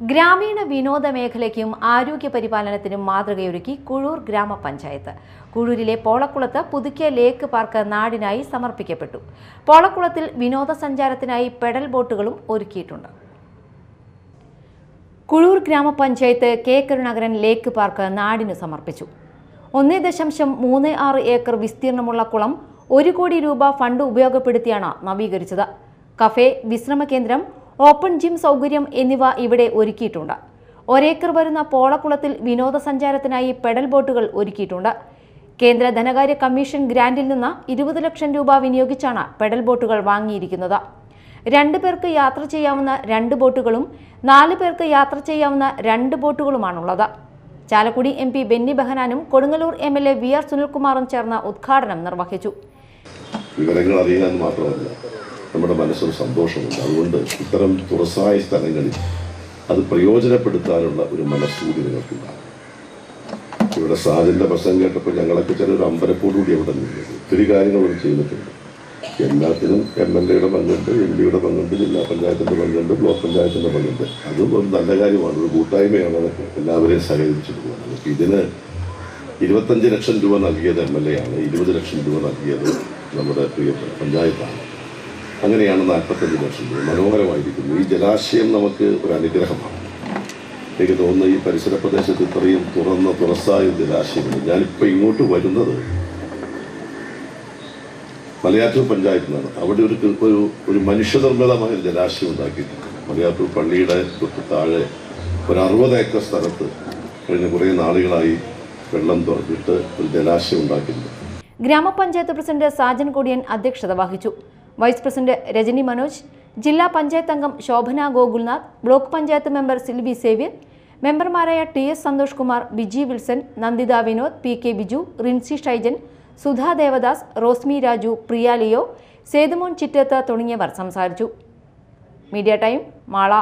ഗ്രാമീണ വിനോദ മേഖലയ്ക്കും ആരോഗ്യ പരിപാലനത്തിനും മാതൃകയൊരുക്കി കുഴൂർ ഗ്രാമപഞ്ചായത്ത്. കുഴൂരിലെ പോളക്കുളത്ത് പുതുക്കിയ ലേക്ക് പാർക്ക് നാടിനായി സമർപ്പിക്കപ്പെട്ടു. പോളക്കുളത്തിൽ വിനോദസഞ്ചാരത്തിനായി പെഡൽ ബോട്ടുകളും ഒരുക്കിയിട്ടുണ്ട്. കുഴൂർ ഗ്രാമപഞ്ചായത്ത് കെ കരുണാകരൻ ലേക്ക് പാർക്ക് നാടിന് സമർപ്പിച്ചു. ഒന്നേ ദശാംശം മൂന്ന് ആറ് ഏക്കർ വിസ്തീർണമുള്ള കുളം ഒരു കോടി രൂപ ഫണ്ട് ഉപയോഗപ്പെടുത്തിയാണ് നവീകരിച്ചത്. കഫേ വിശ്രമ കേന്ദ്രം ഓപ്പൺ ജിം സൗകര്യം എന്നിവ ഇവിടെ ഒരുക്കിയിട്ടുണ്ട്. ഒരേക്കർ വരുന്ന പോളക്കുളത്തിൽ വിനോദസഞ്ചാരത്തിനായി പെഡൽ ബോട്ടുകൾ ഒരുക്കിയിട്ടുണ്ട്. കേന്ദ്ര ധനകാര്യ കമ്മീഷൻ ഗ്രാന്റിൽ നിന്ന് ഇരുപത് ലക്ഷം രൂപ വിനിയോഗിച്ചാണ് പെഡൽ ബോട്ടുകൾ വാങ്ങിയിരിക്കുന്നത്. രണ്ട് പേർക്ക് യാത്ര ചെയ്യാവുന്ന രണ്ട് ബോട്ടുകളും നാല് പേർക്ക് യാത്ര ചെയ്യാവുന്ന രണ്ട് ബോട്ടുകളുമാണുള്ളത്. Chalakudy M P Benny ബെഹനാനും Kodungallur M L A V R സുനിൽകുമാറും ചേർന്ന് ഉദ്ഘാടനം നിർവഹിച്ചു. വിവരങ്ങൾ അറിയാൻ മാത്രമല്ല. നമ്മുടെ മനസ്സിന് സന്തോഷമുണ്ട്. അതുകൊണ്ട് ഇത്തരം തുറസായ സ്ഥലങ്ങളിൽ അത് പ്രയോജനപ്പെടുത്താനുള്ള ഒരു മനസ്സൂതി നിങ്ങൾക്കുണ്ടാകും. ഇവിടെ സാജന്റെ പ്രസംഗം കേട്ടപ്പോൾ ഞങ്ങളൊക്കെ ചെറിയൊരു അമ്പരപ്പോടുകൂടി അവിടെ നിന്നത് ഒത്തിരി കാര്യങ്ങളൊന്നും ചെയ്തിട്ടുണ്ട് എല്ലാത്തിനും എം എൽ എയുടെ പങ്കുണ്ട് എം പിയുടെ പങ്കുണ്ട് ജില്ലാ പഞ്ചായത്തിന്റെ പങ്കുണ്ട് ബ്ലോക്ക് പഞ്ചായത്തിന്റെ പങ്കുണ്ട്. അതും ഒരു നല്ല കാര്യമാണ് ഒരു കൂട്ടായ്മയാണ് അതൊക്കെ എല്ലാവരെയും സഹകരിച്ചു അപ്പൊ ഇതിന് ഇരുപത്തഞ്ച് ലക്ഷം രൂപ നൽകിയത് എം എൽ എ ആണ് ഇരുപത് ലക്ഷം രൂപ നൽകിയത് നമ്മുടെ പ്രിയ പഞ്ചായത്താണ്. അങ്ങനെയാണ് നാൽപ്പത്തഞ്ച് വർഷം രൂപ മനോഹരമായിരിക്കുന്നു. ഈ ജലാശയം നമുക്ക് ഒരു അനുഗ്രഹമാണ്. എനിക്ക് തോന്നുന്നു ഈ പരിസര പ്രദേശത്ത് ഇത്രയും തുറന്ന തുറസായ ജലാശയമാണ്. ഞാനിപ്പോൾ ഇങ്ങോട്ട് വരുന്നത് മലയാറ്റൂർ പഞ്ചായത്തിൽ നിന്നാണ്. അവിടെ ഒരു ഒരു ഒരു മനുഷ്യനിർമ്മിതമായ ഒരു ജലാശയം ഉണ്ടാക്കിയിട്ടുണ്ട്. മലയാറ്റൂർ പള്ളിയുടെ തൊട്ട് താഴെ ഒരു അറുപത് ഏക്കർ സ്ഥലത്ത് കഴിഞ്ഞ കുറേ നാളുകളായി വെള്ളം തുറന്നിട്ട് ഒരു ജലാശയം ഉണ്ടാക്കിയിട്ടുണ്ട്. ഗ്രാമപഞ്ചായത്ത് പ്രസിഡന്റ് സാജൻ കൊടിയൻ അധ്യക്ഷത വഹിച്ചു. വൈസ് പ്രസിഡന്റ് രജനി മനോജ് ജില്ലാ പഞ്ചായത്ത് അംഗം ശോഭന ഗോകുൽനാഥ് ബ്ലോക്ക് പഞ്ചായത്ത് മെമ്പർ സിൽവി സേവ്യർ മെമ്പർമാരായ T S Santhosh Kumar Biji Wilson Nanditha Vinod P K Biju Rincy Shaijan Sudha Devadas Rosmi Raju Priya Leo Sethumon Chittath തുടങ്ങിയവർ സംസാരിച്ചു. Media time Mala.